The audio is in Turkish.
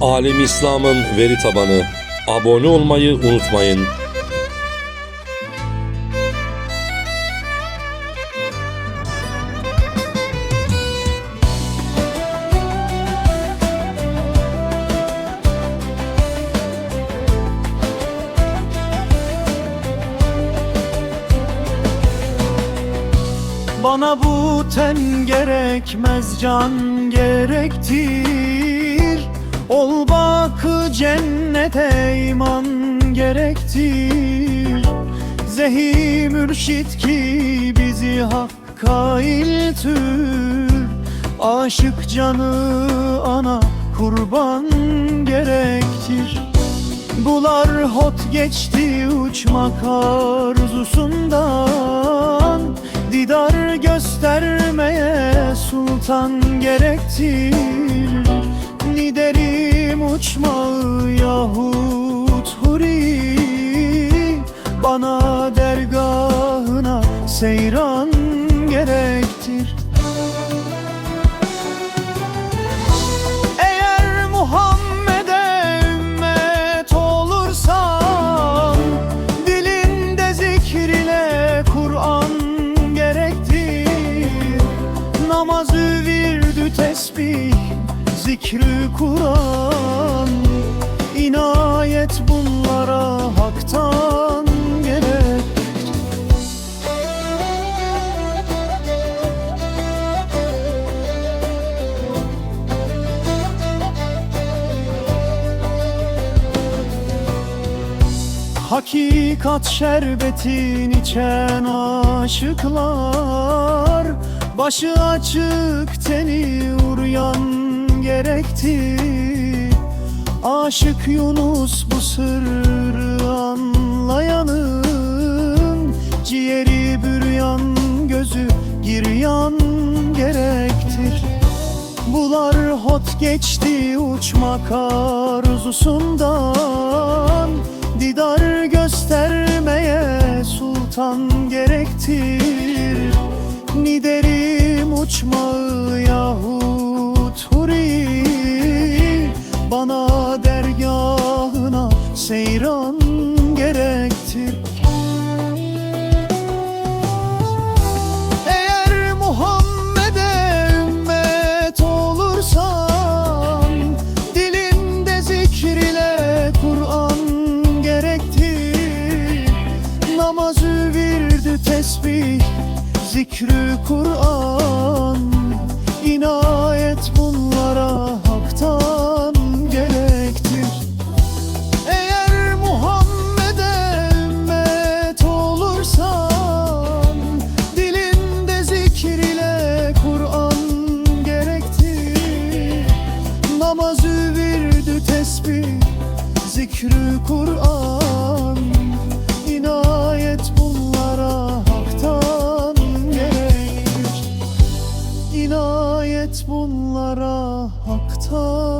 Alem İslam'ın veri tabanı. Abone olmayı unutmayın. Bana bu ten gerekmez can gerektir Ol bakı cennete iman gerektir. Zehi mürşit ki bizi hakka iltür Aşık canı ana kurban gerektir. Bular hot geçti uçmak arzusundan Didar göstermeye sultan gerektir Niderim uçmağı yahut huri Bana dergahına seyran gerektir Zikrü Kur'an İnayet bunlara haktan gerek Hakikat şerbetin içen aşıklar Başı açık teni uryan gerekti. Aşık Yunus bu sırrı anlayanın Ciğeri büryan gözü giryan gerektir. Bular hot geçti uçmak arzusundan Didar göstermeye sultan gerektir. Niderim uçmağı yahut Zikrü Kur'an İnayet bunlara haktan gerektir. Eğer Muhammed'e ümmet olursan Dilinde zikir ile Kur'an gerektir. Namazı virdü tesbih Zikrü Kur'an Gerektir